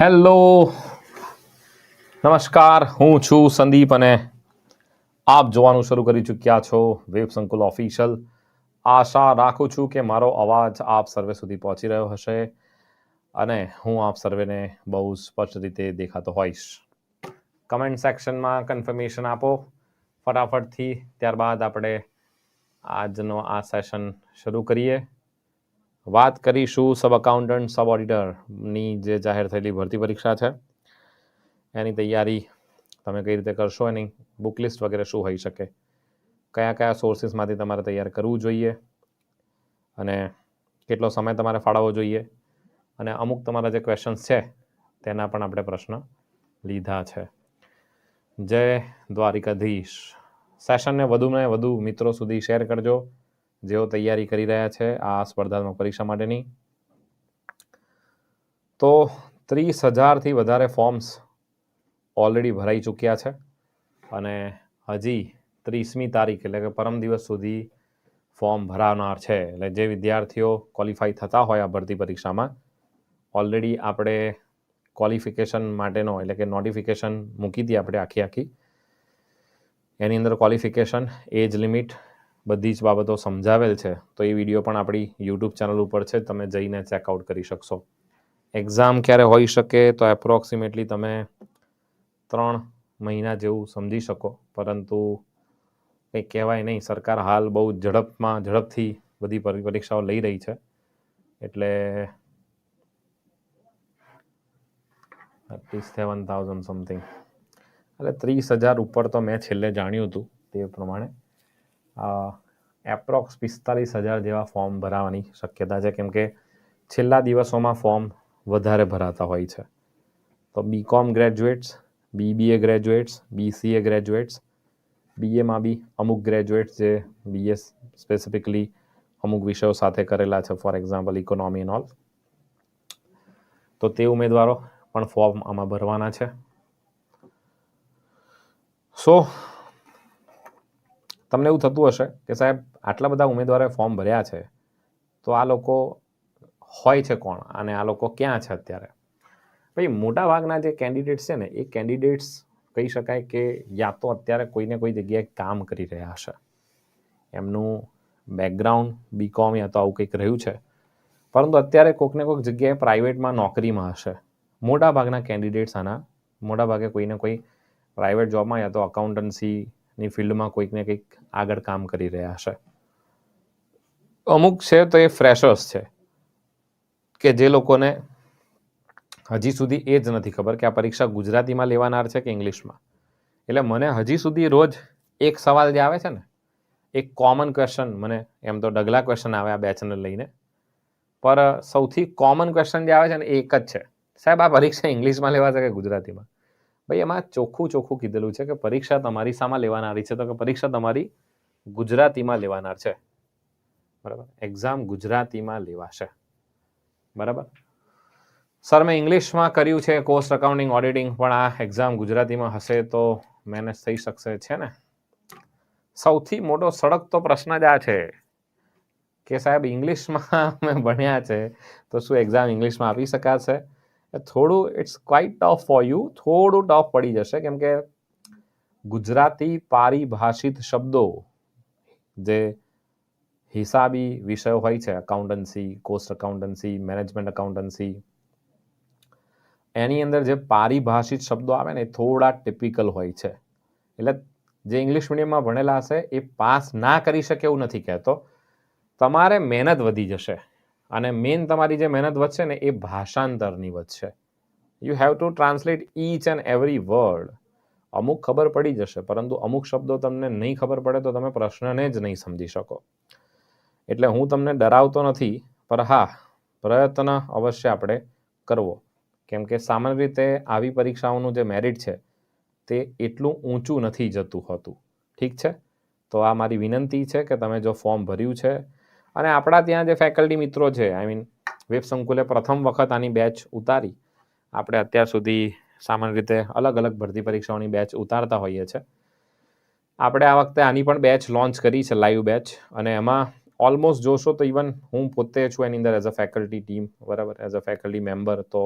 Hello. નમસ્કાર, હું છું સંદીપ અને આપ જોવાનું શરૂ કરી ચૂક્યા છો વેબ સંકુલ ઓફિશિયલ. આશા રાખું છું કે મારો અવાજ આપ સર્વે સુધી પહોંચી રહ્યો હશે અને હું આપ સર્વેને બહુ સ્પષ્ટ રીતે દેખાતો હોઈશ. કમેન્ટ સેક્શનમાં કન્ફર્મેશન આપો. ફટાફટથી ત્યારબાદ આપણે આજનો આ સેશન શરૂ કરીએ. વાત કરીશું સબ અકાઉન્ટન્ટ સબ ઓડિટરની જે જાહેર થયેલી ભરતી પરીક્ષા છે. એની તૈયારી તમે કઈ રીતે કરશો, એની બુક લિસ્ટ વગેરે શું હોઈ શકે, કયા કયા સોર્સિસમાંથી તમારે તૈયાર કરવું જોઈએ, અને કેટલો સમય તમારે ફાળવવો જોઈએ, અને અમુક તમારા જે ક્વેશ્ચન્સ છે, તેના પણ આપણે પ્રશ્ન લીધા છે. જય દ્વારિકાધીશ. સેશનને વધુને વધુ મિત્રો સુધી શેર કરજો. જેઓ તૈયારી કરી રહ્યા છે આ સ્પર્ધાત્મક પરીક્ષા માટેની. તો ત્રીસ હજારથી વધારે ફોર્મ્સ ઓલરેડી ભરાઈ ચૂક્યા છે અને હજી ત્રીસમી તારીખ એટલે કે પરમ દિવસ સુધી ફોર્મ ભરાવનાર છે. એટલે જે વિદ્યાર્થીઓ ક્વોલિફાઈ થતા હોય આ ભરતી પરીક્ષામાં, ઓલરેડી આપણે ક્વોલિફિકેશન માટેનો એટલે કે નોટિફિકેશન મૂકી હતી આપણે આખી આખી. એની અંદર ક્વોલિફિકેશન, એજ લિમિટ બધી જ બાબતો સમજાવેલ છે, તો એ વીડિયો પણ આપણી યુટ્યુબ ચેનલ ઉપર છે, તમે જઈને ચેકઆઉટ કરી શકશો. એક્ઝામ ક્યારે હોઈ શકે તો એપ્રોક્સિમેટલી તમે ત્રણ મહિના જેવું સમજી શકો, પરંતુ કંઈ કહેવાય નહીં, સરકાર હાલ બહુ ઝડપમાં, ઝડપથી બધી પરીક્ષાઓ લઈ રહી છે, એટલે થર્ટી સેવન થાઉઝન્ડ સમથિંગ એટલે ત્રીસ હજાર ઉપર તો મેં છેલ્લે જાણ્યું હતું, તે પ્રમાણે. એપ્રોક્સ પિસ્તાલીસ હજાર જેવા ફોર્મ ભરાવાની શક્યતા છે. કેમ કે છેલ્લા દિવસોમાં ફોર્મ વધારે ભરાતા હોય છે. તો BCom graduates BBA graduates BCA graduates બીએમાં બી અમુક ગ્રેજ્યુએટ્સ જે બીએ સ્પેસિફિકલી અમુક વિષયો સાથે કરેલા છે. ફોર એક્ઝામ્પલ ઇકોનોમી ઓલ તો તે ઉમેદવારો પણ ફોર્મ આમાં ભરવાના છે. સો તમને એવું થતું હશે કે સાહેબ, આટલા બધા ઉમેદવારોએ ફોર્મ ભર્યા છે, તો આ લોકો હોય છે કોણ અને આ લોકો ક્યાં છે અત્યારે? ભાઈ, મોટા ભાગના જે કેન્ડિડેટ્સ છે ને, એ કેન્ડિડેટ્સ કહી શકાય કે યા તો અત્યારે કોઈને કોઈ જગ્યાએ કામ કરી રહ્યા હશે. એમનું બેકગ્રાઉન્ડ બીકોમ યા તો આવું કંઈક રહ્યું છે. પરંતુ અત્યારે કોઈકને કોઈક જગ્યાએ પ્રાઇવેટમાં નોકરીમાં હશે. મોટા ભાગના કેન્ડિડેટ્સ આના મોટાભાગે કોઈને કોઈ પ્રાઇવેટ જોબમાં યા તો અકાઉન્ટન્સીની ફિલ્ડમાં કોઈક ને કંઈક આગળ કામ કરી રહ્યા છે અમુક છે તો એ ફ્રેશર્સ છે, કે જે લોકોને હજી સુધી એ જ નથી ખબર કે આ પરીક્ષા ગુજરાતીમાં લેવાનાર છે કે ઇંગ્લિશમાં. એટલે મને હજી સુધી રોજ એક સવાલ જે આવે છે ને, એક કોમન ક્વેશ્ચન મને એમ તો ડગલા ક્વેશ્ચન આવે આ બેચને લઈને, પર સૌથી કોમન ક્વેશ્ચન જે આવે છે ને એક જ છે. સાહેબ, આ પરીક્ષા ઇંગ્લિશમાં લેવાશે કે ગુજરાતીમાં? ભાઈ, એમાં ચોખ્ખું ચોખ્ખું કીધેલું છે કે પરીક્ષા તમારી સામાં લેવાનારી છે. તો કે પરીક્ષા તમારી ગુજરાતીમાં લેવાનાર છે. બરાબર? એક્ઝામ ગુજરાતીમાં લેવાશે. બરાબર? સર મેં ઇંગ્લિશમાં કર્યું છે કોસ્ટ અકાઉન્ટિંગ ઓડિટિંગ પણ આ એક્ઝામ ગુજરાતીમાં હશે તો મેનેજ થઈ શકશે છે ને? સૌથી મોટો સળગતો પ્રશ્ન જ આ છે કે સાહેબ ઇંગ્લિશમાં અમે ભણ્યા છે તો શું એક્ઝામ ઇંગ્લિશમાં આપી શકાશે? થોડું it's quite tough for you થોડું ટફ પડી જશે. કેમ કે ગુજરાતી પારિભાષિત શબ્દો જે હિસાબી વિષયો હોય છે accountancy cost accountancy management accountancy એની અંદર જે પારિભાષિત શબ્દો આવે ને એ થોડા ટિપિકલ હોય છે. એટલે જે ઇંગ્લિશ મીડિયમમાં ભણેલા હશે, એ પાસ ના કરી શકે એવું નથી કહેતો. તમારે મહેનત વધી જશે. અને મેઇન તમારી જે મહેનત વધશે ને એ ભાષાંતરની વધશે. You have to translate each and every word અમુક ખબર પડી જશે, પરંતુ અમુક શબ્દો તમને નહીં ખબર પડે તો તમે પ્રશ્નને જ નહીં સમજી શકો. એટલે હું તમને ડરાવતો નથી પર હા, પ્રયત્ન અવશ્ય આપણે કરવો. કેમ કે સામાન્ય રીતે આવી પરીક્ષાઓનું જે મેરિટ છે, તે એટલું ઊંચું નથી જતું હોતું. ઠીક છે? તો આ મારી વિનંતી છે કે તમે જો ફોર્મ ભર્યું છે અને આપણા ત્યાં જે ફેકલ્ટી મિત્રો છે આઈ મીન વેબ સંકુલે પ્રથમ વખત આની બેચ ઉતારી. આપણે અત્યાર સુધી સામાન્ય રીતે અલગ અલગ ભરતી પરીક્ષાઓની બેચ ઉતારતા હોઈએ છીએ આપણે આ વખતે આની પણ બેચ લોન્ચ કરી છે લાઈવ બેચ અને એમાં ઓલમોસ્ટ જોશો તો ઇવન હું પોતે છું એની અંદર એઝ અ ફેકલ્ટી ટીમ બરાબર? એઝ અ ફેકલ્ટી મેમ્બર તો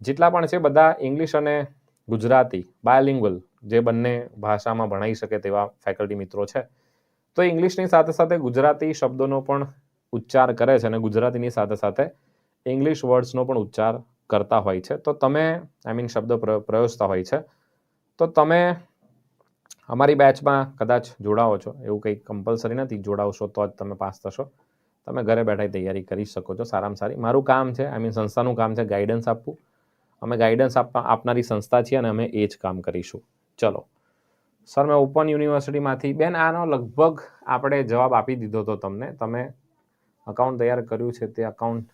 જેટલા પણ છે બધા ઇંગ્લિશ અને ગુજરાતી બાયલિંગ્વલ જે બંને ભાષામાં ભણાઈ શકે તેવા ફેકલ્ટી મિત્રો છે. તો ઇંગ્લિશની સાથે સાથે ગુજરાતી શબ્દોનો પણ ઉચ્ચાર કરે છે અને ગુજરાતીની સાથે સાથે ઇંગ્લિશ વર્ડ્સનો પણ ઉચ્ચાર કરતા હોય છે. તો તમે આઈ મીન શબ્દ પ્ર- પ્રયોજતા હોય છે. તો તમે અમારી બેચમાં કદાચ જોડાઓ છો. એવું કંઈ કમ્પલસરી નથી, જોડાવશો તો જ તમે પાસ થશો. તમે ઘરે બેઠા તૈયારી કરી શકો છો, સારામાં સારી. મારું કામ છે આઈ મીન સંસ્થાનું કામ છે ગાઈડન્સ આપવું. અમે ગાઈડન્સ આપનારી સંસ્થા છીએ અને અમે એ જ કામ કરીશું. ચલો. સર, મેં ઓપન યુનિવર્સિટીમાંથી બેન, આનો લગભગ આપણે જવાબ આપી દીધો હતો તમને. તમે અકાઉન્ટ તૈયાર કર્યું છે, તે અકાઉન્ટ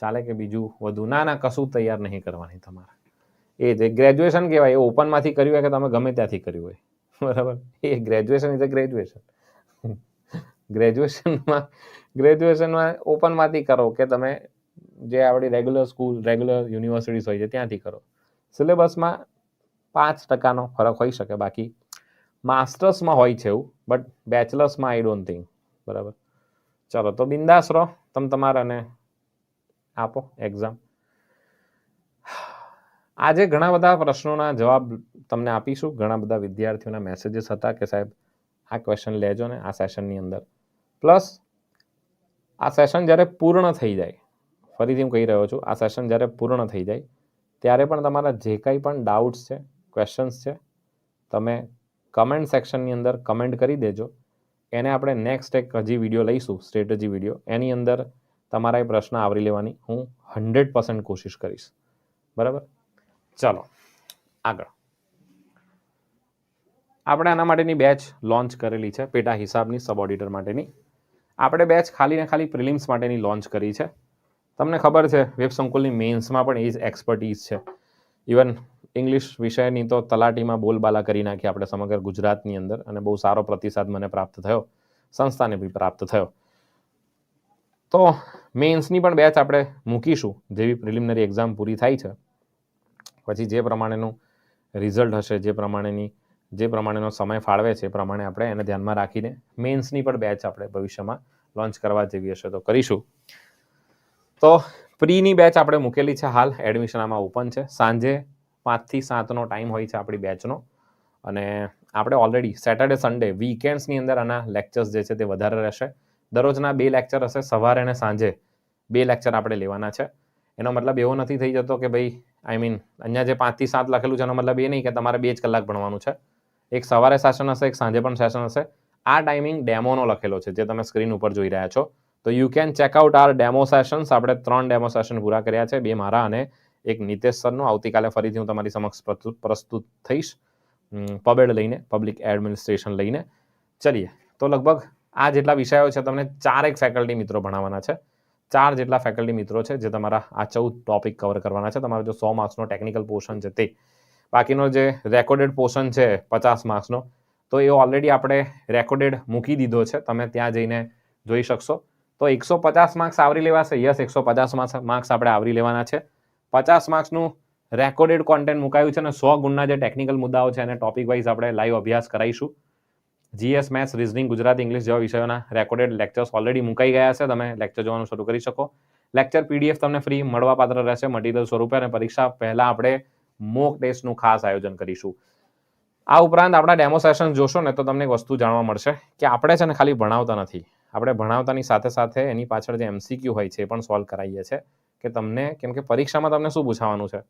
ચાલે કે બીજું વધુ? ના ના, કશું તૈયાર નહીં કરવાની તમારે. એ જે ગ્રેજ્યુએશન કહેવાય, એ ઓપનમાંથી કર્યું હોય કે તમે ગમે ત્યાંથી કર્યું હોય? બરાબર? A graduation is a graduation ગ્રેજ્યુએશનમાં ગ્રેજ્યુએશનમાં ઓપનમાંથી કરો કે તમે જે આપણી રેગ્યુલર સ્કૂલ રેગ્યુલર યુનિવર્સિટીઝ હોય છે, ત્યાંથી કરો. સિલેબસમાં પાંચ ટકાનો ફરક હોઈ શકે, બાકી માસ્ટર્સમાં હોય છે એવું બટ બેચલર્સમાં આઈ ડોન્ટ થિંક બરાબર? ચલો, તો બિંદાસ રહો. તમે તમારા અને આપો એક્ઝામ આજે ઘણા બધા પ્રશ્નોના જવાબ તમને આપીશું. ઘણા બધા વિદ્યાર્થીઓના મેસેજીસ હતા કે સાહેબ, આ ક્વેશ્ચન લેજો ને આ સેશનની અંદર. પ્લસ આ સેશન જ્યારે પૂર્ણ થઈ જાય, ફરીથી હું કહી રહ્યો છું, આ સેશન જ્યારે પૂર્ણ થઈ જાય, ત્યારે પણ તમારા જે કંઈ પણ ડાઉટ્સ છે ક્વેશ્ચન્સ છે, તમે કમેન્ટ સેક્શનની અંદર કમેન્ટ કરી દેજો. એને આપણે નેક્સ્ટ એક હજી વીડિયો લઈશું સ્ટ્રેટજી વીડિયો એની અંદર તમારા એ પ્રશ્ન આવરી લેવાની. હું હંડ્રેડ પર્સન્ટ કોશિશ કરીશ. બરાબર? ચલો, આગળ. આપણે આના માટેની બેચ લોન્ચ કરેલી છે, પેટા હિસાબની સબ ઓડિટર માટેની. આપણે બેચ ખાલી ને ખાલી પ્રિલિમ્સ માટેની લોન્ચ કરી છે. તમને ખબર છે વેબ સંકુલની મેન્સમાં પણ એ જ એક્સપર્ટીઝ છે. ઇવન ઇંગ્લિશ વિષયની તો તલાટીમાં બોલબાલા કરી નાખી આપણે સમગ્ર ગુજરાતની અંદર અને બહુ સારો પ્રતિસાદ મને પ્રાપ્ત થયો. સંસ્થાને બી પ્રાપ્ત થયો. તો મેન્સની પણ બેચ આપણે મૂકીશું જેવી પ્રિલિમિનરી એક્ઝામ પૂરી થાય છે. પછી જે પ્રમાણેનું રિઝલ્ટ હશે, જે પ્રમાણેની, જે પ્રમાણેનો સમય ફાળવે છે એ પ્રમાણે આપણે એને ધ્યાનમાં રાખીને મેન્સની પણ બેચ આપણે ભવિષ્યમાં લોન્ચ કરવા જેવી હશે તો કરીશું. તો પ્રીની બેચ આપણે મૂકેલી છે હાલ. એડમિશન આમાં ઓપન છે. સાંજે પાંચથી સાતનો ટાઈમ હોય છે આપણી બેચનો અને આપણે ઓલરેડી સેટરડે સન્ડે વીકેન્ડ્સની અંદર આના લેક્ચર્સ જે છે તે વધારે રહેશે. દરરોજના બે લેક્ચર હશે સવારે અને સાંજે. બે લેક્ચર આપણે લેવાના છે. એનો મતલબ એવો નથી થઈ જતો કે ભાઈ આઈ મીન અહીંયા જે પાંચથી સાત લખેલું છે એનો મતલબ એ નહીં કે તમારે બે જ કલાક ભણવાનું છે. એક સવારે સેશન હશે, એક સાંજે પણ સેશન હશે. આ ટાઈમિંગ ડેમોનો લખેલો છે જે તમે સ્ક્રીન ઉપર જોઈ રહ્યા છો. તો you can check out our demo sessions આપણે ત્રણ ડેમો સેશન પૂરા કર્યા છે, બે મારા અને એક નિતેશ સરનું. આવતીકાલે ફરીથી હું તમારી સમક્ષ પ્રસ્તુત થઈશ. પબેડ લઈને પબ્લિક એડમિનિસ્ટ્રેશન લઈને. ચલીએ. તો લગભગ આ જેટલા વિષયો છે તમને ચારેક ફેકલ્ટી મિત્રો ભણાવવાના છે. ચાર જેટલા ફેકલ્ટી મિત્રો છે જે તમારા આ ચૌદ ટોપિક કવર કરવાના છે. તમારો જો સો માર્ક્સનો ટેકનિકલ પોર્શન છે તે. બાકીનો જે રેકોર્ડેડ પોર્શન છે પચાસ માર્ક્સનો તો એ ઓલરેડી આપણે રેકોર્ડેડ મૂકી દીધો છે. તમે ત્યાં જઈને જોઈ શકશો. તો એકસો પચાસ માર્ક્સ આવરી લેવાશે. યસ, એકસો પચાસ માર્ક્સ આપણે આવરી લેવાના છે. પચાસ માર્ક્સનું રેકોર્ડેડ કોન્ટેન્ટ મુકાયું છે અને સો ગુણના જે ટેકનિકલ મુદ્દાઓ છે એને ટોપિક વાઇઝ આપણે લાઈવ અભ્યાસ કરાવીશું GS maths reasoning Gujarati English જેવા વિષયોના રેકોર્ડેડ લેક્ચર્સ ઓલરેડી મુકાઈ ગયા છે. તમે લેક્ચર જોવાનું શરૂ કરી શકો. લેક્ચર પીડીએફ તમને ફ્રી મળવા પાત્ર રહેશે મટીરિયલ સ્વરૂપે અને પરીક્ષા પહેલાં આપણે મોક ટેસ્ટનું ખાસ આયોજન કરીશું. આ ઉપરાંત આપણા ડેમો સેશન જોશો ને તો તમને એક વસ્તુ જાણવા મળશે કે આપણે છે ને ખાલી ભણાવતા નથી. આપણે ભણાવતાની સાથે સાથે એની પાછળ જે એમસીક્યુ હોય છે એ પણ સોલ્વ કરાવીએ છીએ કે તમને, કેમ કે પરીક્ષામાં તમને શું પૂછાવાનું છે?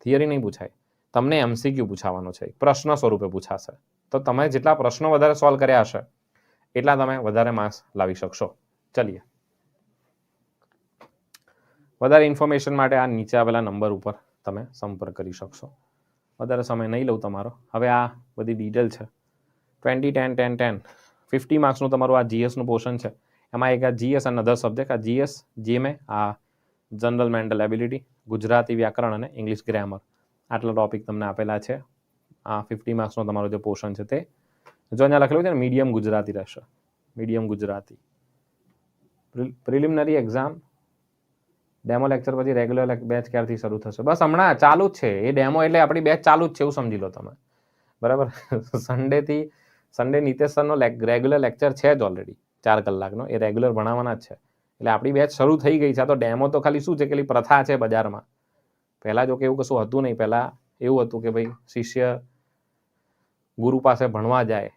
થિયરી નહીં પૂછાય. તમને એમસીક્યુ પૂછાવાનો છે. પ્રશ્ન સ્વરૂપે પૂછાશે. તો તમે જેટલા પ્રશ્નો વધારે સોલ્વ કર્યા હશે, એટલા તમે વધારે માર્ક્સ લાવી શકશો. ચલીએ. વધારે ઇન્ફોર્મેશન માટે આ નીચે આવેલા નંબર ઉપર તમે સંપર્ક કરી શકશો. વધારે સમય નહીં લઉં તમારો. હવે આ બધી ડિટેલ છે. Twenty ten ten ten fifty માર્ક્સનું તમારું આ જીએસનું પોર્શન છે. એમાં એક આ જીએસ અને અધર સબ્જેક્ટ આ જીએસ જીએમએ આ જનરલ મેન્ટલ એબિલિટી, ગુજરાતી વ્યાકરણ અને ઇંગ્લિશ ગ્રામર. આટલા ટોપિક તમને આપેલા છે. આ ફિફ્ટી માર્ક્સનો તમારો જે પોર્શન છે તે. જો અહીંયા લખેલું છે ને મીડિયમ ગુજરાતી રહેશે. Medium Gujarati. Preliminary exam demo lecture પછી રેગ્યુલર બેચ ક્યારથી શરૂ થશે? બસ હમણાં ચાલુ જ છે. એ ડેમો એટલે આપણી બેચ ચાલુ જ છે એવું સમજી લો તમે. બરાબર? સન્ડેથી સન્ડે નિતેશ સરનો રેગ્યુલર લેક્ચર છે જ ઓલરેડી ચાર કલાકનો. એ રેગ્યુલર ભણાવવાના જ છે. એટલે આપણી બેચ શરૂ થઈ ગઈ છે. તો ડેમો તો ખાલી શું છે કે પ્રથા છે બજારમાં. પહેલાં જો કે એવું કશું હતું નહીં. પહેલાં એવું હતું કે ભાઈ શિષ્ય ગુરુ પાસે ભણવા જાય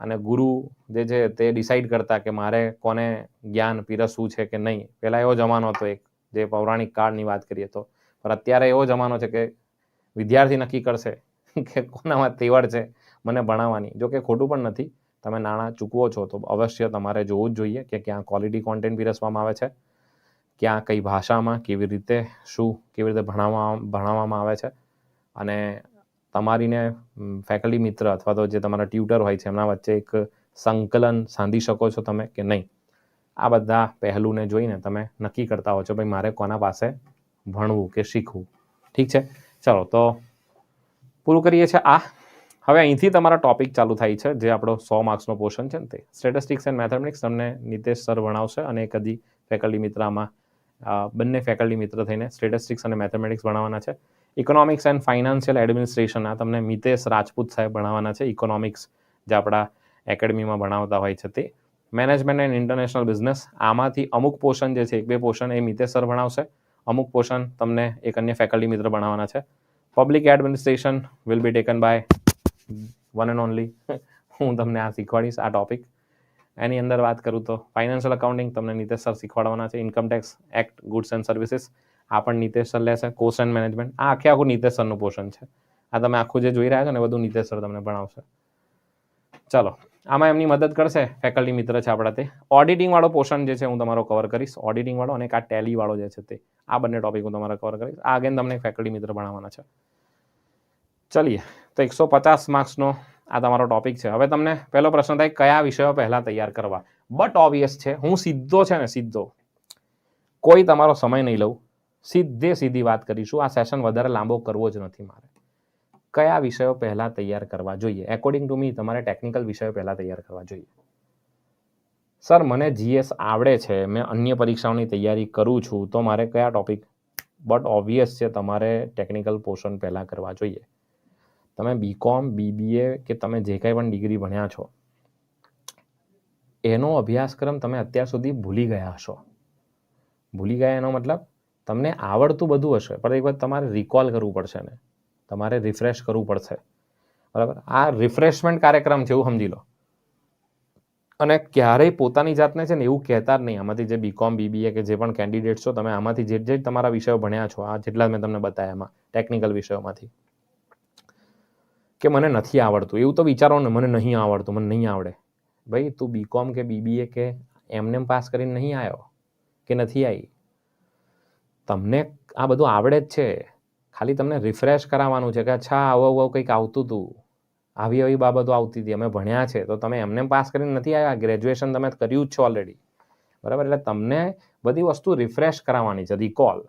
અને ગુરુ જે છે તે ડિસાઈડ કરતા કે મારે કોને જ્ઞાન પીરસવું છે કે નહીં. પહેલાં એવો જમાનો હતો એક, જે પૌરાણિક કાળની વાત કરીએ તો. પણ અત્યારે એવો જમાનો છે કે વિદ્યાર્થી નક્કી કરશે કે કોનામાં તેવડ છે મને ભણાવવાની. જો કે ખોટું પણ નથી. તમે નાણાં ચૂકવો છો, તો અવશ્ય તમારે જોવું જ જોઈએ કે ક્યાં ક્વોલિટી કોન્ટેન્ટ પીરસવામાં આવે છે, ક્યાં કઈ ભાષામાં, કેવી રીતે, શું, કેવી રીતે ભણાવવા ભણાવવામાં આવે છે. અને તમારીને ફેકલ્ટી મિત્ર અથવા તો જે તમારા ટ્યુટર હોય છે, એમના વચ્ચે એક સંકલન સાંધી શકો છો તમે કે નહીં. આ બધા પહેલુંને જોઈને તમે નક્કી કરતા હો છો, ભાઈ, મારે કોના પાસે ભણવું કે શીખવું? ઠીક છે? ચલો, તો પૂરું કરીએ છીએ આ હવે અહીંથી તમારા ટોપિક ચાલુ થાય છે, જે આપણો સો માર્ક્સનો પોર્શન છે ને તે. સ્ટેટિસ્ટિક્સ એન્ડ મેથેમેટિક્સ તમને નિતેશ સર ભણાવશે અને કદી ફેકલ્ટી મિત્રામાં બંને ફેકલ્ટી મિત્ર થઈને સ્ટેટિસ્ટિક્સ અને મેથેમેટિક્સ ભણાવવાના છે. ઇકોનોમિક્સ એન્ડ ફાઇનાન્શિયલ એડમિનિસ્ટ્રેશનના તમને મિતેશ રાજપૂત સાહેબ ભણાવવાના છે. ઇકોનોમિક્સ જે આપણા એકેડમીમાં ભણાવતા હોય છે તે. મેનેજમેન્ટ એન્ડ ઇન્ટરનેશનલ બિઝનેસ આમાંથી અમુક પોર્શન જે છે, એક બે પોર્શન એ મિતેશ સર ભણાવશે. અમુક પોર્શન તમને એક અન્ય ફેકલ્ટી મિત્ર ભણાવવાના છે. Public administration will be taken by one and only હું તમને આ શીખવાડીશ, આ ટોપિક એની અંદર વાત કરું તો ફાઇનાન્શિયલ અકાઉન્ટિંગ તમને નિતેશ સર શીખવાડવાના છે income tax act goods and services આ પણ નિતેશ સર લેશે કોસ્ટ એન્ડ મેનેજમેન્ટ આ આખે આખું નિતેશ સરનું પોર્શન છે. આ તમે આખું જે જોઈ રહ્યા છો ને બધું નિતેશ સર તમને ભણાવશે. ચલો, આમાં એમની મદદ કરશે ફેકલ્ટી મિત્ર છે આપણા તે. ઓડિટિંગ વાળો પોર્શન જે છે હું તમારો કવર કરીશ. ઓડિટિંગ વાળો અને એક આ ટેલી વાળો જે છે તે. આ બંને ટોપિક હું તમારા કવર કરીશ. આ અગેન તમને ફેકલ્ટી મિત્ર ભણાવવાના છે. ચલીએ. તો એકસો પચાસ માર્ક્સનો આ તમારો ટોપિક છે. હવે તમને પહેલો પ્રશ્ન થાય, કયા વિષયો પહેલાં તૈયાર કરવા? બટ ઓબ્વિયસ છે. હું સીધો છે ને, સીધો. કોઈ તમારો સમય નહીં લઉં. સીધે સીધી વાત કરીશું. આ સેશન વધારે લાંબો કરવો જ નથી મારે. કયા વિષયો પહેલાં તૈયાર કરવા જોઈએ? એકોર્ડિંગ ટુ મી તમારે ટેકનિકલ વિષયો પહેલાં તૈયાર કરવા જોઈએ. સર મને જીએસ આવડે છે. મેં અન્ય પરીક્ષાઓની તૈયારી કરું છું. તો મારે કયા ટોપિક બટ ઓબ્વિયસ છે, તમારે ટેકનિકલ પોર્શન પહેલાં કરવા જોઈએ. તમે બીકોમ બીબીએ કે તમે જે કંઈ પણ ડિગ્રી ભણ્યા છો, એનો અભ્યાસક્રમ તમે અત્યાર સુધી ભૂલી ગયા હશો. ભૂલી ગયા એનો મતલબ તમને આવડતું બધું હશે, પણ એક વખત તમારે રિકોલ કરવું પડશે ને તમારે રિફ્રેશ કરવું પડશે. બરાબર? આ રિફ્રેશમેન્ટ કાર્યક્રમ છે એવું સમજી લો. અને ક્યારેય પોતાની જાતને છે ને એવું કહેતા જ નહીં. આમાંથી જે બીકોમ બીબીએ કે જે પણ કેન્ડિડેટ છો, તમે આમાંથી જે જે તમારા વિષયો ભણ્યા છો, આ જેટલા મેં તમને બતાવ્યા એમાં ટેકનિકલ વિષયોમાંથી. કે મને નથી આવડતું. એવું તો વિચારો ને, મને નહીં આવડતું, મને નહીં આવડે. ભાઈ, તું બીકોમ કે બીબીએ કે એમને પાસ કરીને નહીં આવ્યો? કે નથી આવી? તમને આ બધું આવડે જ છે. ખાલી તમને રિફ્રેશ કરાવવાનું છે કે અચ્છા, આવું આવું કંઈક આવતું હતું આવી આવી બાબતો આવતી હતી. અમે ભણ્યા છે. તો તમે એમને પાસ કરીને નથી આવ્યા? ગ્રેજ્યુએશન તમે કર્યું જ છો ઓલરેડી બરાબર? એટલે તમને બધી વસ્તુ રિફ્રેશ કરાવવાની છે રિકોલ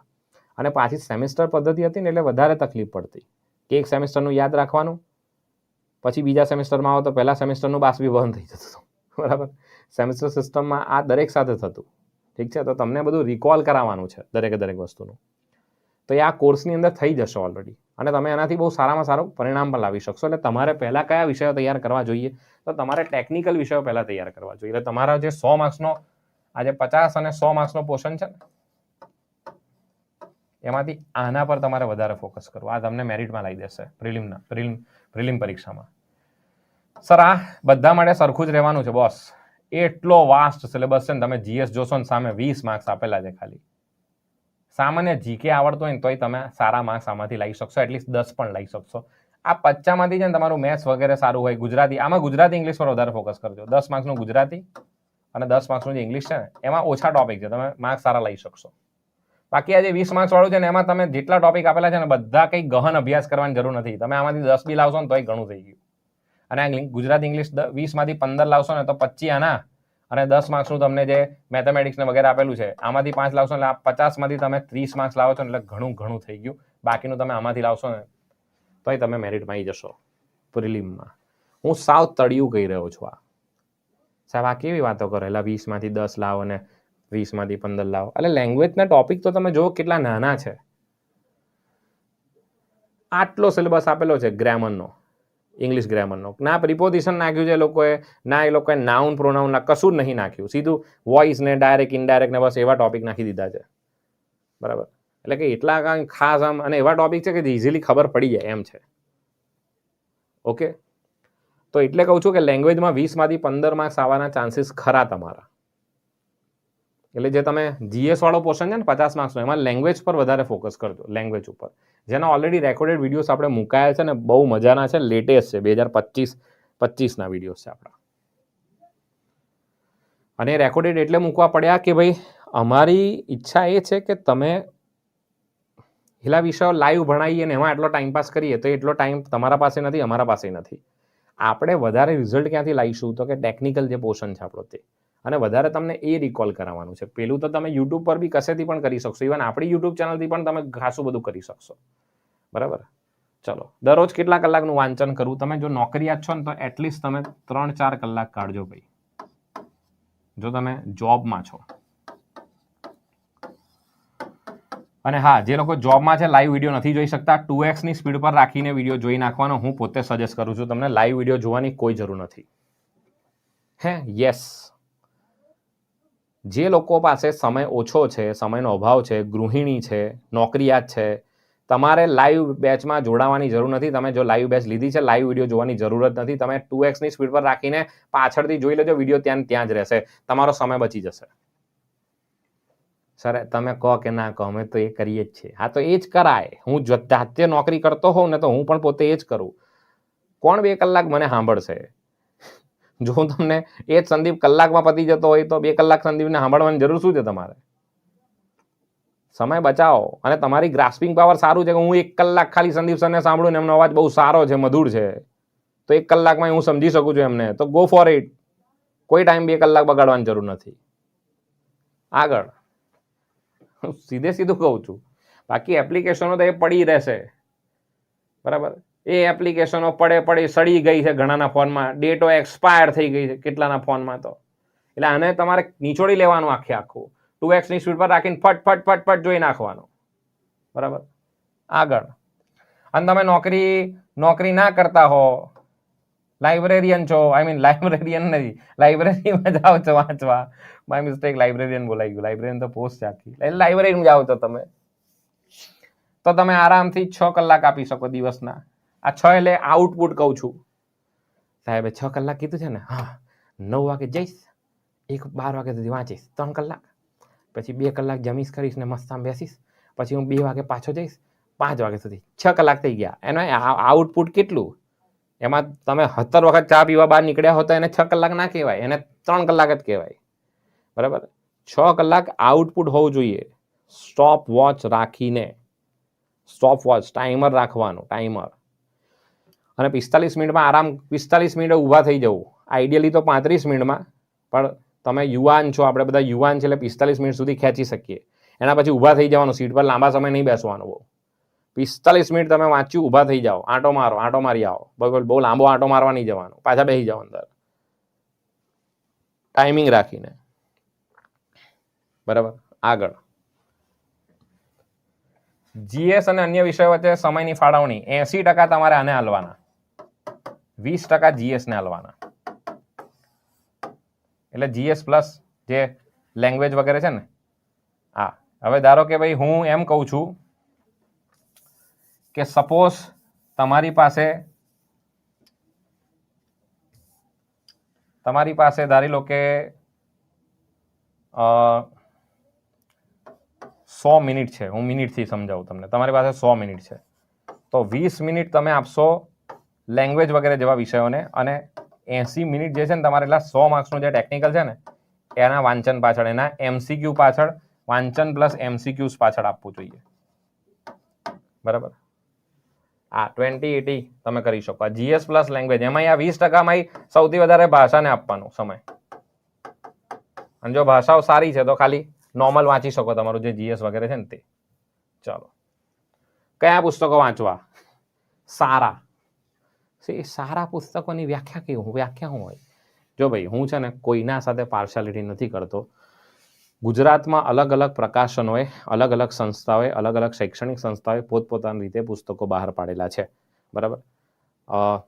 અને પાછી સેમિસ્ટર પદ્ધતિ હતી ને, એટલે વધારે તકલીફ પડતી. કે એક સેમિસ્ટરનું યાદ રાખવાનું? પછી બીજા સેમેસ્ટરમાં આવો તો પહેલા સેમેસ્ટરનું બાષ્પીભવન થઈ જતું હતું. બરાબર? સેમેસ્ટર સિસ્ટમમાં આ દરેક સાથે થતું. ઠીક છે? તો તમને બધું રિકોલ કરાવવાનું છે દરેકે દરેક વસ્તુનું. તો એ આ કોર્સની અંદર થઈ જશે ઓલરેડી અને તમે એનાથી બહુ સારામાં સારું પરિણામ પણ લાવી શકશો. એટલે તમારે પહેલાં કયા વિષયો તૈયાર કરવા જોઈએ? તો તમારે ટેકનિકલ વિષયો પહેલાં તૈયાર કરવા જોઈએ. એટલે તમારા જે સો માર્ક્સનો આજે પચાસ અને સો માર્ક્સનો પોર્શન છે ને એમાંથી આના પર તમારે વધારે ફોકસ કરવું. આ તમને મેરિટમાં લાવી દેશે પ્રિલિમના પ્રિલિમ પ્રિલિમ પરીક્ષામાં. સર, આ બધા માટે સરખું જ રહેવાનું છે બોસ એટલો વાસ્ટ સિલેબસ છે ને તમે જીએસ જોશો ને સામે વીસ માર્ક્સ આપેલા છે ખાલી. સામાન્ય જીકે આવડતું હોય ને તોય તમે સારા માર્ક્સ આમાંથી લાવી શકશો એટલીસ્ટ દસ પણ લાવી શકશો. આ પચ્ચામાંથી છે ને તમારું મેથ્સ વગેરે સારું હોય, ગુજરાતી, આમાં ગુજરાતી ઇંગ્લિશ પર વધારે ફોકસ કરજો. દસ માર્ક્સનું ગુજરાતી અને દસ માર્ક્સનું જે ઇંગ્લિશ છે ને, એમાં ઓછા ટોપિક છે, તમે માર્ક્સ સારા લઈ શકશો. બાકી આ જે વીસ માર્ક્સ વાળું છે ને, એમાં તમે જેટલા ટોપિક આપેલા છે ને, બધા કંઈ ગહન અભ્યાસ કરવાની જરૂર નથી. તમે આમાંથી દસ બી લાવશો ને, તોય ઘણું થઈ ગયું. અને આ ગુજરાતી ઇંગ્લિશ વીસમાંથી પંદર લાવશો ને, તો પચીસ આના. અને દસ માર્ક્સનું તમને જે મેથેમેટિક્સ ને વગેરે આપેલું છે, આમાંથી પાંચ લાવશો એટલે પચાસમાંથી તમે ત્રીસ માર્ક્સ લાવો છો ને, એટલે ઘણું ઘણું થઈ ગયું. બાકીનું તમે આમાંથી લાવશો ને, તોય તમે મેરિટમાં આવી જશો, પ્રિલિમમાં. હું સાવ તળિયું કહી રહ્યો છું આ. સાહેબ, આ કેવી વાતો કરો? એટલે વીસમાંથી દસ લાવો અને વીસમાંથી પંદર લાવો. એટલે લેંગ્વેજના ટોપિક તો તમે જુઓ કેટલા નાના છે. આટલો સિલેબસ આપેલો છે ગ્રામરનો ઇંગ્લિશ ગ્રામરનો ના. પ્રિપોઝિશન નાખ્યું છે એ લોકોએ, ના, એ લોકોએ નાઉન પ્રોનાઉન ના કશું નહીં નાખ્યું. સીધું વોઇસ ને ડાયરેક્ટ ઇનડાયરેક્ટ ને બસ એવા ટોપિક નાખી દીધા છે. બરાબર? એટલે કે એટલા ખાસ આમ, અને એવા ટોપિક છે કે ઇઝીલી ખબર પડી જાય, એમ છે. ઓકે તો એટલે કહું છું કે લેંગ્વેજમાં વીસમાંથી પંદર માર્ક્સ આવવાના ચાન્સીસ ખરા તમારા. એટલે જે તમે જીએસ વાળો પોર્શન છે ને પચાસ માર્ક્સનો એમાં લેંગ્વેજ પર વધારે ફોકસ કરજો લેંગ્વેજ ઉપર. જેના ઓલરેડી રેકોર્ડેડ વિડીયોઝ આપણે મુકાયા છે ને, બહુ મજાના છે લેટેસ્ટ છે, બે હજાર પચીસ, પચીસના વિડીયોઝ છે આપણા. અને રેકોર્ડેડ એટલે મૂકવા પડ્યા કે ભાઈ, અમારી ઈચ્છા એ છે કે તમે પેલા વિષયો લાઈવ ભણાવીએ ને એમાં એટલો ટાઈમ પાસ કરીએ, તો એટલો ટાઈમ તમારા પાસે નથી, અમારા પાસે નથી. આપણે વધારે રિઝલ્ટ ક્યાંથી લાવીશું? તો કે ટેકનિકલ જે પોર્શન છે આપણો તે. અને વધારે તમને એ રિકોલ કરાવવાનું છે. પેલું તો તમે યુટ્યુબ પર બી કશેથી પણ કરી શકશો. ઇવન આપણી યુટ્યુબ ચેનલથી પણ તમે ખાસું બધું કરી શકશો. બરાબર? ચલો. દરરોજ કેટલા કલાકનું વાંચન કરવું તમે જો નોકરિયાત છો ને તો એટલીસ્ટ તમે ત્રણ ચાર કલાક કાઢજો ભાઈ. જો તમે જોબમાં છો. અને હા, જે લોકો જોબમાં છે લાઈવ વીડિયો નથી જોઈ શકતા ટુ એક્સની સ્પીડ પર રાખીને વીડિયો જોઈ નાખવાનો હું પોતે સજેસ્ટ કરું છું. તમને લાઈવ વીડિયો જોવાની કોઈ જરૂર નથી. હે? યસ જે લોકો પાસે સમય ઓછો છે, સમયનો અભાવ છે, ગૃહિણી છે, નોકરિયાત છે, તમારે લાઈવ બેચમાં જોડાવાની જરૂર નથી. તમે જો લાઈવ બેચ લીધી છે લાઈવ વીડિયો જોવાની જરૂરત નથી. તમે ટુ એક્સની સ્પીડ પર રાખીને પાછળથી જોઈ લેજો વીડિયો ત્યાં ત્યાં જ રહેશે. તમારો સમય બચી જશે. સર, તમે કહો કે ના કહો, અમે તો એ કરીએ જ છીએ. હા, તો એ જ કરાય. હું જ- જાતે નોકરી કરતો હોઉં ને તો હું પણ પોતે એ જ કરું. કોણ બે કલાક મને સાંભળશે? જો તમને એ જ સંદીપ કલાકમાં પતી જતો હોય તો બે કલાક સંદીપને સાંભળવાની જરૂર શું છે તમારે? સમય બચાવો અને તમારી ગ્રાસ્પિંગ પાવર સારું છે કે હું એક કલાક ખાલી સંદીપ સરને સાંભળું ને એમનો અવાજ બહુ સારો છે, મધુર છે, તો એક કલાકમાં હું સમજી શકું છું એમને. તો ગો ફોર ઇટ કોઈ ટાઈમ બે કલાક બગાડવાની જરૂર નથી. આગળ. સીધે સીધું કહું છું. બાકી એપ્લિકેશનો તો એ પડી રહેશે. બરાબર? એ એપ્લિકેશનો પડે પડે સડી ગઈ છે ઘણાના ફોનમાં. ડેટો એક્સપાયર થઈ ગઈ છે કેટલાના ફોનમાં તો. એટલે આને તમારે નીચોડી લેવાનું આખે આખું. ટુ એક્સની સ્પીડ પર રાખીને ફટ ફટ ફટ ફટ જોઈ નાખવાનું. બરાબર? આગળ. અને તમે નોકરી નોકરી ના કરતા હો. લાઇબ્રેરિયન છો. આઈ મીન લાઇબ્રેરિયન નથી લાઇબ્રેરીમાં જાઓ છો વાંચવા. બાય મિસ્ટેક લાઇબ્રેરિયન બોલાઈ ગયું. લાઇબ્રેરિયન તો પોસ્ટ આખી. એટલે લાઇબ્રેરીમાં જાઓ છો તમે. તો તમે આરામથી છ કલાક આપી શકો દિવસના. આ છ એટલે આઉટપુટ કહું છું. સાહેબે છ કલાક કીધું છે ને, હા, નવ વાગે જઈશ, એક બાર વાગે સુધી વાંચીશ, ત્રણ કલાક. પછી બે કલાક જમીશ કરીશ ને મસ્તામાં બેસીશ. પછી હું બે વાગે પાછો જઈશ, પાંચ વાગે સુધી. છ કલાક થઈ ગયા. એનો આઉટપુટ કેટલું? એમાં તમે સત્તર વખત ચા પીવા બહાર નીકળ્યા હો તો એને છ કલાક ના કહેવાય, એને ત્રણ કલાક જ કહેવાય. બરાબર? છ કલાક આઉટપુટ હોવું જોઈએ. સ્ટોપ વોચ રાખીને. સ્ટોપ વોચ ટાઈમર રાખવાનું ટાઈમર અને પિસ્તાલીસ મિનિટમાં આરામ, પિસ્તાલીસ મિનિટ ઊભા થઈ જવું. આઈડિયલી તો પાંત્રીસ મિનિટમાં, પણ તમે યુવાન છો, આપણે બધા યુવાન છે એટલે પિસ્તાલીસ મિનિટ સુધી ખેંચી શકીએ. એના પછી ઊભા થઈ જવાનું, સીટ પર લાંબા સમય નહીં બેસવાનું બહુ. પિસ્તાલીસ મિનિટ તમે વાંચ્યું, ઊભા થઈ જાઓ, આંટો મારો, આંટો મારી આવો. બરાબર, બહુ લાંબો આંટો મારવા નહીં જવાનું, પાછા બેસી જાઓ અંદર. ટાઈમિંગ રાખીને. બરાબર, આગળ. જીએસ અને અન્ય વિષયો વચ્ચે સમયની ફાળવણી, એસી ટકા તમારે આને હાલવાના. વીસ ટકા જીએસ ને હાલવાના એટલે જીએસ પ્લસ જે લેંગ્વેજ વગેરે છે ને હા હવે ધારો કે ભાઈ હું એમ કહું છું કે સપોઝ તમારી પાસે તમારી પાસે ધારી લો કે અ, સો મિનિટ છે હું મિનિટથી સમજાવું તમને તમારી પાસે સો મિનિટ છે. તો વીસ મિનિટ તમે આપશો લેંગ્વેજ વગેરે જેવા વિષયોને. અને એંસી મિનિટ જે છે ને તમારે એટલા સો માર્ક્સનું જે ટેકનિકલ છે ને, એના વાંચન પાછળ, એના એમસીક્યુ પાછળ, વાંચન પ્લસ એમસીક્યુઝ પાછળ આપવું જોઈએ. બરાબર? આ ટ્વેન્ટી એટી તમે કરી શકો. જીએસ પ્લસ લેંગ્વેજ એમાં આ વીસ ટકામાં સૌથી વધારે ભાષાને આપવાનું સમય. અને જો ભાષાઓ સારી છે, તો ખાલી નોર્મલ વાંચી શકો તમારું જે જીએસ વગેરે છે ને તે. ચાલો. કયા પુસ્તકો વાંચવા? સારા. એ સારા પુસ્તકોની વ્યાખ્યા કેવું? વ્યાખ્યા શું હોય? જો ભાઈ, હું છે ને કોઈના સાથે પાર્શિયાલિટી નથી કરતો. ગુજરાતમાં અલગ અલગ પ્રકાશનોએ, અલગ અલગ સંસ્થાઓએ, અલગ અલગ શૈક્ષણિક સંસ્થાઓએ પોતપોતાની રીતે પુસ્તકો બહાર પાડેલા છે. બરાબર?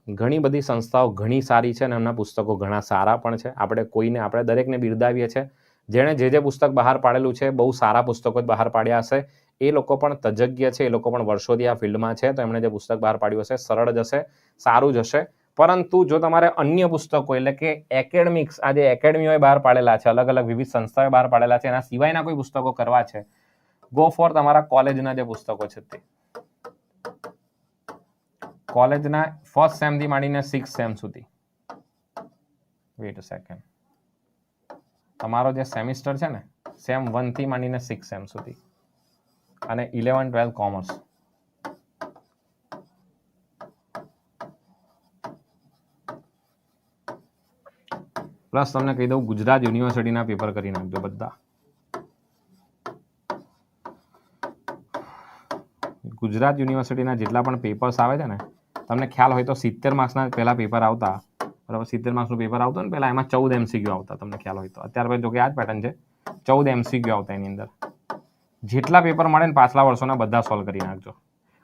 ઘણી બધી સંસ્થાઓ ઘણી સારી છે અને એમના પુસ્તકો ઘણા સારા પણ છે. આપણે કોઈને, આપણે દરેકને બિરદાવીએ છીએ. જેણે જે જે પુસ્તક બહાર પાડેલું છે, બહુ સારા પુસ્તકો જ બહાર પાડ્યા હશે. એ લોકો પણ તજજ્ઞ છે, એ લોકો પણ વર્ષોથી આ ફિલ્ડમાં છે, તો એમણે જે પુસ્તક બહાર પાડ્યું હશે, સરળ જ હશે, સારું જ હશે. પરંતુ જો તમારે અન્ય પુસ્તકો એટલે કે એકેડમિક્સ આ જે એકેડમીઓએ બહાર પાડેલા છે, અલગ અલગ વિવિધ સંસ્થાઓએ બહાર પાડેલા છે, એના સિવાયના કોઈ પુસ્તકો કરવા છે? ગો ફોર તમારા કોલેજના જે પુસ્તકો છે તે. કોલેજના ફર્સ્ટ સેમથી માંડીને સિક્સ સેમ સુધી. વેટ સેકન્ડ તમારો જે સેમિસ્ટર છે ને સેમ વનથી માંડીને સિક્સ સેમ સુધી. અને ઇલેવન ટ્વેલ્થ કોમર્સ પ્લસ તમને કહી દઉં, ગુજરાત યુનિવર્સિટીના પેપર કરી નાખજો બધા. ગુજરાત યુનિવર્સિટીના જેટલા પણ પેપર્સ આવે છે ને, તમને ખ્યાલ હોય તો સિત્તેર માર્ક્સના પહેલા પેપર આવતા. બરાબર, સિત્તેર માર્ક્સનું પેપર આવતું ને, પહેલાં એમાં ચૌદ એમસીક્યુ આવતા, તમને ખ્યાલ હોય તો. અત્યાર જો કે આ જ પેટર્ન છે, ચૌદ એમસીક્યુ આવતા એની અંદર. જેટલા પેપર મળે ને પાછલા વર્ષોના બધા સોલ્વ કરી નાખજો.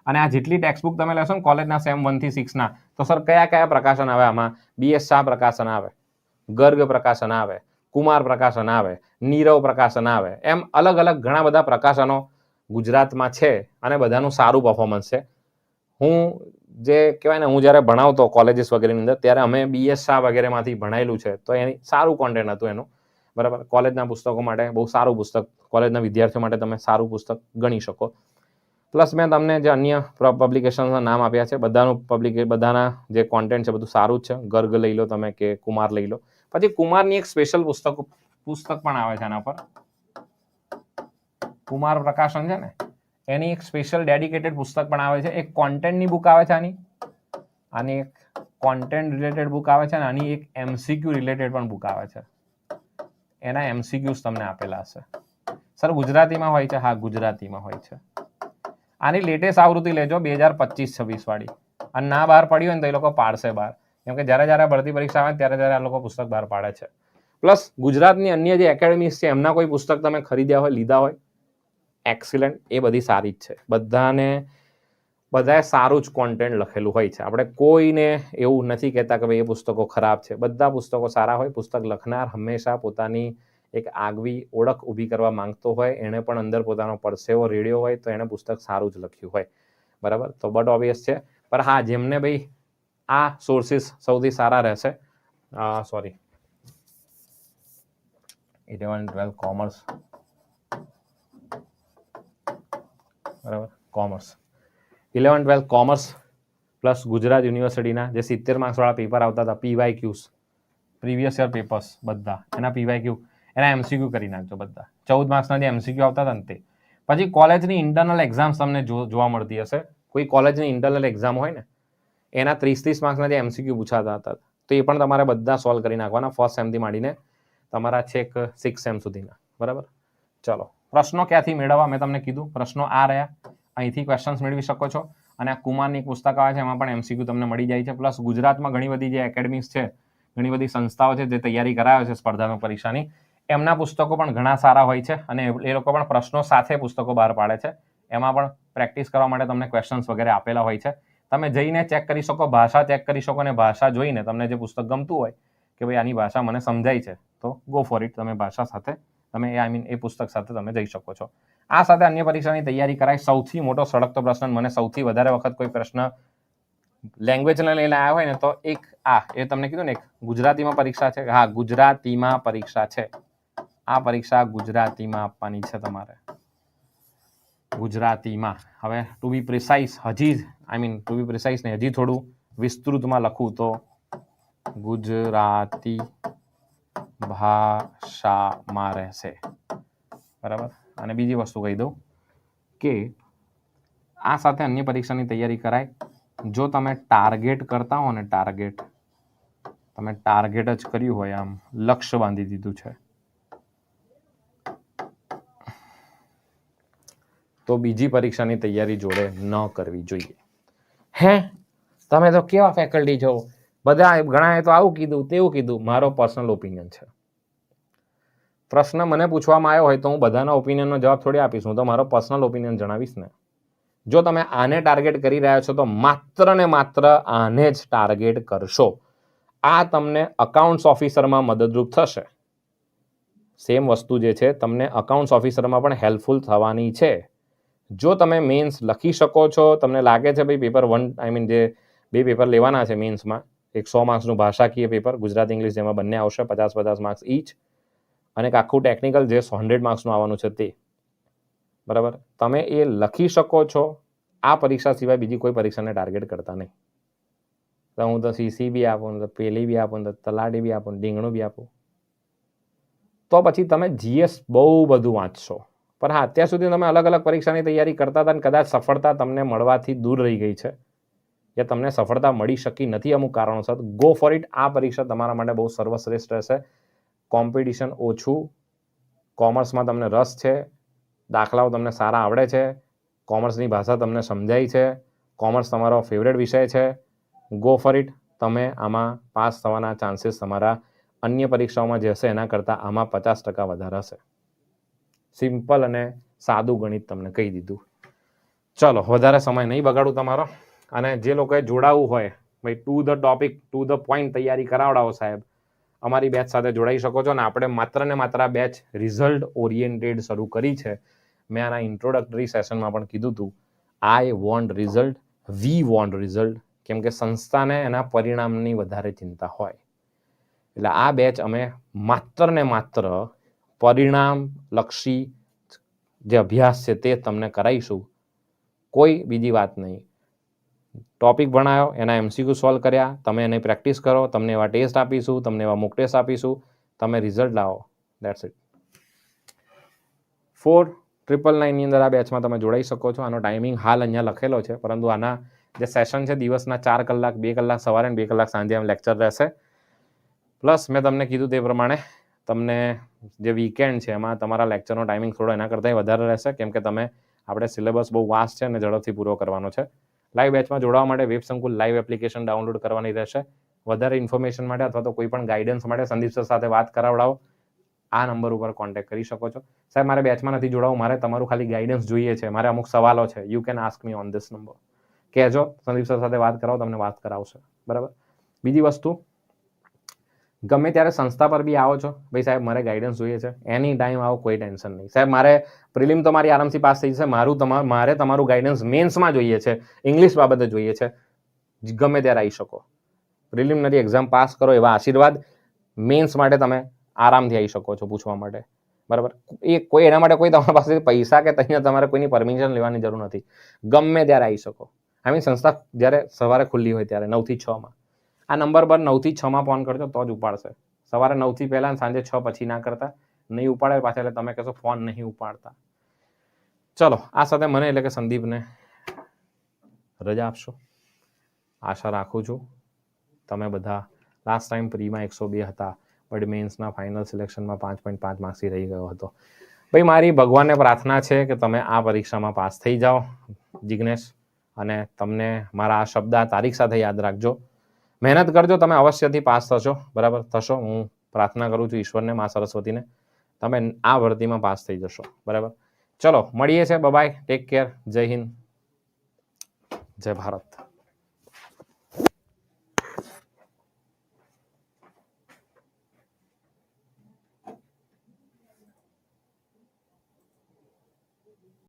અને આ જેટલી ટેક્સ્ટબુક તમે લેશો ને કોલેજના સેમ વનથી સિક્સના તો સર કયા કયા પ્રકાશન આવે આમાં? બીએસ શાહ પ્રકાશન આવે, ગર્ગ પ્રકાશન આવે, કુમાર પ્રકાશન આવે, નીરવ પ્રકાશન આવે, એમ અલગ અલગ ઘણા બધા પ્રકાશનો ગુજરાતમાં છે અને બધાનું સારું પરફોર્મન્સ છે. હું જે કહેવાય ને, હું જ્યારે ભણાવતો કોલેજીસ વગેરેની અંદર, ત્યારે અમે બીએસ શાહ વગેરેમાંથી ભણાયેલું છે, તો એની સારું કોન્ટેન્ટ હતું એનું. બરાબર? કોલેજના પુસ્તકો માટે બહુ સારું પુસ્તક. કોલેજના વિદ્યાર્થીઓ માટે તમે સારું પુસ્તક ગણી શકો. પ્લસ મેં તમને જે અન્ય પબ્લિકેશનના નામ આપ્યા છે, બધાનું પબ્લિક બધાના જે કોન્ટેન્ટ છે, બધું સારું જ છે. ગર્ગ લઈ લો તમે કે કુમાર લઈ લો. પછી કુમારની એક સ્પેશિયલ પુસ્તક પુસ્તક પણ આવે છે આના પર. કુમાર પ્રકાશન છે ને, એની એક સ્પેશિયલ ડેડિકેટેડ પુસ્તક પણ આવે છે. એક કોન્ટેન્ટની બુક આવે છે આની. આની એક કોન્ટેન્ટ રિલેટેડ બુક આવે છે અને આની એક એમસીક્યુ રિલેટેડ પણ બુક આવે છે. એના એમસીક્યુઝ તમને આપેલા હશે. સર, ગુજરાતીમાં હોય છે? હા, ગુજરાતીમાં હોય છે. આની લેટેસ્ટ આવૃત્તિ લેજો, બે હજાર પચીસ છવ્વીસ વાળી. અને ના બહાર પડી હોય ને તો એ લોકો પાડશે બહાર કેમ કે જ્યારે જ્યારે ભરતી પરીક્ષા આવે ત્યારે ત્યારે આ લોકો પુસ્તક બહાર પાડે છે. પ્લસ ગુજરાતની અન્ય જે એકેડમીઝ છે, એમના કોઈ પુસ્તક તમે ખરીદ્યા હોય, લીધા હોય? એક્સિલન્ટ એ બધી સારી જ છે. બધાને બધાએ સારું જ કોન્ટેન્ટ લખેલું હોય છે. આપણે કોઈને એવું નથી કહેતા કે ભાઈ, એ પુસ્તકો ખરાબ છે. બધા પુસ્તકો સારા હોય. પુસ્તક લખનાર હંમેશા પોતાની એક આગવી ઓળખ ઊભી કરવા માંગતો હોય. એણે પણ અંદર પોતાનો પરસેવો રેડ્યો હોય તો એણે પુસ્તક સારું જ લખ્યું હોય. બરાબર? તો બટ ઓબ્વિયસ છે. પણ હા, જેમને ભાઈ આ સોર્સિસ સૌથી સારા રહેશે. સોરી ઇલેવન ટ્વેલ્વ કોમર્સ બરાબર? Commerce eleven twelfth commerce plus Gujarat યુનિવર્સિટીના જે સિત્તેર માર્ક્સવાળા પેપર આવતા હતા પીવાય ક્યુઝ પ્રીવિયસ યર પેપર્સ બધા. એના પીવાય ક્યુ એના એમસીક્યુ કરી નાખજો બધા. ચૌદ માર્ક્સના જે એમસીક્યુ આવતા હતા ને તે. પછી કોલેજની ઇન્ટરનલ એક્ઝામ્સ તમને જોવા મળતી હશે. કોઈ કોલેજની ઇન્ટરનલ એક્ઝામ હોય ને, એના ત્રીસ ત્રીસ માર્ક્સના જે એમસીક્યુ પૂછાતા હતા. તો એ પણ તમારે બધા સોલ્વ કરી નાખવાના ફર્સ્ટ સેમથી માંડીને તમારા છેક સિક્સ સેમ સુધીના. બરાબર? ચલો. પ્રશ્નો ક્યાંથી મેળવવા? મેં તમને કીધું. પ્રશ્નો આ રહ્યા. અહીંથી ક્વેશ્ચન્સ મેળવી શકો છો. અને આ કુમારની પુસ્તક આવે છે, એમાં પણ એમસીક્યુ તમને મળી જાય છે. પ્લસ ગુજરાતમાં ઘણી બધી જે એકેડમિક્સ છે, ઘણી બધી સંસ્થાઓ છે જે તૈયારી કરાવે છે સ્પર્ધાત્મક પરીક્ષાની, એમના પુસ્તકો પણ ઘણા સારા હોય છે અને એ લોકો પણ પ્રશ્નો સાથે પુસ્તકો બહાર પાડે છે. એમાં પણ પ્રેક્ટિસ કરવા માટે તમને ક્વેશ્ચન્સ વગેરે આપેલા હોય છે. તમે જઈને ચેક કરી શકો, ભાષા ચેક કરી શકો અને ભાષા જોઈને તમને જે પુસ્તક ગમતું હોય કે ભાઈ આની ભાષા મને સમજાય છે, તો ગો ફોર ઇટ તમે ભાષા સાથે, તમે આઈ મીન એ પુસ્તક સાથે તમે જઈ શકો છો. આ સાથે અન્ય પરીક્ષાની તૈયારી કરાય. સૌથી મોટો સળગતો પ્રશ્ન મને સૌથી વધારે વખત કોઈ પ્રશ્ન લેંગ્વેજને લઈને આવ્યા હોય ને તો એક આ, એ તમને કીધું ને એક, ગુજરાતીમાં પરીક્ષા છે. હા, ગુજરાતીમાં પરીક્ષા છે. આ પરીક્ષા ગુજરાતીમાં આપવાની છે તમારે. ગુજરાતીમાં. હવે ટુ બી પ્રિસાઇઝ હજી I mean to be precise ને હજી થોડું વિસ્તૃતમાં લખું તો ગુજરાતી ભાષામાં રહેશે. બરાબર? અને બીજી વસ્તુ કહી દઉં કે આ સાથે અન્ય પરીક્ષાની તૈયારી કરાય. જો તમે ટાર્ગેટ કરતા હો ને ટાર્ગેટ, તમે ટાર્ગેટ જ કર્યું હોય આમ, લક્ષ્ય બાંધી દીધું છે. તો બીજી પરીક્ષાની તૈયારી જોડે ન કરવી જોઈએ. હે? તમે તો કેવા ફેકલ્ટી છો? બધા ઘણાએ તો આવું કીધું, તેવું કીધું. મારો પર્સનલ ઓપિનિયન છે. પ્રશ્ન મને પૂછવામાં આવ્યો હોય તો હું બધાના ઓપિનિયનનો જવાબ થોડી આપીશ. હું તો મારો પર્સનલ ઓપિનિયન જણાવીશ ને. જો તમે આને ટાર્ગેટ કરી રહ્યા છો તો માત્ર ને માત્ર આને જ ટાર્ગેટ કરશો. આ તમને અકાઉન્ટ્સ ઓફિસરમાં મદદરૂપ થશે. સેમ વસ્તુ જે છે, તમને અકાઉન્ટ્સ ઓફિસરમાં પણ હેલ્પફુલ થવાની છે. જો તમે મેન્સ લખી શકો છો, તમને લાગે છે ભાઈ પેપર વન આઈ મીન જે બે પેપર લેવાના છે મેન્સમાં એક સો માર્ક્સનું ભાષાકીય પેપર ગુજરાત ઇંગ્લિશ જેમાં બંને આવશે, પચાસ પચાસ માર્ક્સ ઈચ અને એક આખું ટેકનિકલ જે હંડ્રેડ માર્ક્સનું આવવાનું છે તે. બરાબર? તમે એ લખી શકો છો. આ પરીક્ષા સિવાય બીજી કોઈ પરીક્ષાને ટાર્ગેટ કરતા નહીં. તો હું તો સીસી બી આપું, તો પેલી બી આપું, તો તલાટી બી આપું ને ડીંગણું બી આપું. તો પછી તમે જીએસ બહુ બધું વાંચશો. પણ હા, અત્યાર સુધી તમે અલગ અલગ પરીક્ષાની તૈયારી કરતા હતા અને કદાચ સફળતા તમને મળવાથી દૂર રહી ગઈ છે. કે તમને સફળતા મળી શકી નથી અમુક કારણોસર. ગો ફોર ઇટ આ પરીક્ષા તમારા માટે બહુ સર્વશ્રેષ્ઠ રહેશે. કોમ્પિટિશન ઓછું, કોમર્સમાં તમને રસ છે, દાખલાઓ તમને સારા આવડે છે, કોમર્સની ભાષા તમને સમજાય છે, કોમર્સ તમારો ફેવરેટ વિષય છે ગો ફોર ઇટ તમે આમાં પાસ થવાના ચાન્સીસ તમારા અન્ય પરીક્ષાઓમાં જે હશે એના કરતાં આમાં પચાસ ટકા વધારે હશે. સિમ્પલ અને સાદું ગણિત તમને કહી દીધું. ચલો, વધારે સમય નહીં બગાડું તમારો. અને જે લોકોએ જોડાવું હોય, ભાઈ to the topic to the point તૈયારી કરાવડાવો સાહેબ. અમારી બેચ સાથે જોડાઈ શકો છો અને આપણે માત્ર ને માત્ર આ બેચ રિઝલ્ટ ઓરિએન્ટેડ શરૂ કરી છે. મેં આના ઇન્ટ્રોડક્ટરી સેશનમાં પણ કીધું હતું I want result we want result કેમ કે સંસ્થાને એના પરિણામની વધારે ચિંતા હોય. એટલે આ બેચ અમે માત્ર ને માત્ર પરિણામ લક્ષી જે અભ્યાસ છે તે તમને કરાવીશું કોઈ બીજી વાત નહીં. ટોપિક ભણાયો, એના એમસીક્યુ સોલ્વ કર્યા, તમે એને પ્રેક્ટિસ કરો, તમને એવા ટેસ્ટ આપીશું, તમને એવા મુક ટેસ્ટ આપીશું, તમે રિઝલ્ટ લાવો. દેટ્સ ઇટ ફોર ટ્રિપલ નાઇનની અંદર આ બેચમાં તમે જોડાઈ શકો છો. આનો ટાઈમિંગ હાલ અહીંયા લખેલો છે, પરંતુ આના જે સેશન છે દિવસના ચાર કલાક, બે કલાક સવારે અને બે કલાક સાંજે આમ લેક્ચર રહેશે. પ્લસ મેં તમને કીધું તે પ્રમાણે તમને જે વીકેન્ડ છે, એમાં તમારા લેક્ચરનો ટાઈમિંગ થોડો એના કરતાં વધારે રહેશે, કેમ કે તમે, આપણે સિલેબસ બહુ વાસ્ટ છે અને ઝડપથી પૂરો કરવાનો છે. લાઈવ બેચમાં જોડાવા માટે વેબ સંકુલ લાઈવ એપ્લિકેશન ડાઉનલોડ કરવાની રહેશે. વધારે ઇન્ફોર્મેશન માટે અથવા તો કોઈ પણ ગાઈડન્સ માટે સંદીપ સર સાથે વાત કરાવડાવો. આ નંબર ઉપર કોન્ટેક્ટ કરી શકો છો. સાહેબ, મારે બેચમાં નથી જોડાવું, મારે તમારું ખાલી ગાઈડન્સ જોઈએ છે. મારે અમુક સવાલો છે. You can ask me on this number કહેજો, સંદીપ સર સાથે વાત કરાવો, તમને વાત કરાવશે. બરાબર? બીજી વસ્તુ ગમે ત્યારે સંસ્થા પર બી આવો છો, ભાઈ સાહેબ, મારે ગાઈડન્સ જોઈએ છે. એની ટાઈમ આવો, કોઈ ટેન્શન નહીં. સાહેબ, મારે પ્રિલિમ તો મારી આરામથી પાસ થઈ જશે. મારું તમારું મારે તમારું ગાઈડન્સ મેન્સમાં જોઈએ છે. ઇંગ્લિશ બાબતે જોઈએ છે. ગમે ત્યારે આવી શકો. પ્રિલિમિનરી એક્ઝામ પાસ કરો એવા આશીર્વાદ મેન્સ માટે તમે આરામથી આવી શકો છો પૂછવા માટે. બરાબર? એ કોઈ, એના માટે કોઈ તમારા પાસે પૈસા કે ત્યાં તમારે કોઈની પરમિશન લેવાની જરૂર નથી. ગમે ત્યારે આવી શકો. આઈ મીન સંસ્થા જ્યારે સવારે ખુલ્લી હોય ત્યારે, નવથી છમાં આ નંબર પર નવથી છમાં ફોન કરજો, તો જ ઉપાડશે. સવારે નવથી પહેલાં સાંજે છ પછી ના કરતા. નહીં ઉપાડે પાછા એટલે તમે કહેશો ફોન નહીં ઉપાડતા. ચલો, આ સાથે મને એટલે કે સંદીપને રજા આપશો. આશા રાખું છું તમે બધા લાસ્ટ ટાઈમ પ્રીમાં એકસો બે હતા બટ મેન્સના ફાઇનલ સિલેક્શનમાં પાંચ પોઈન્ટ પાંચ માર્ક્સથી રહી ગયો હતો. ભાઈ, મારી ભગવાનને પ્રાર્થના છે કે તમે આ પરીક્ષામાં પાસ થઈ જાઓ, જિગ્નેશ. અને તમને મારા આ શબ્દ આ તારીખ સાથે યાદ રાખજો. મહેનત કરજો, તમે અવશ્યથી પાસ થશો. બરાબર? થશો. હું પ્રાર્થના કરું છું ઈશ્વરને, મા સરસ્વતીને. તમે આ ભરતીમાં પાસ થઈ જશો. બરાબર? ચલો, મળીએ છે. બબાય ટેક કેર જય હિન્દ. જય ભારત.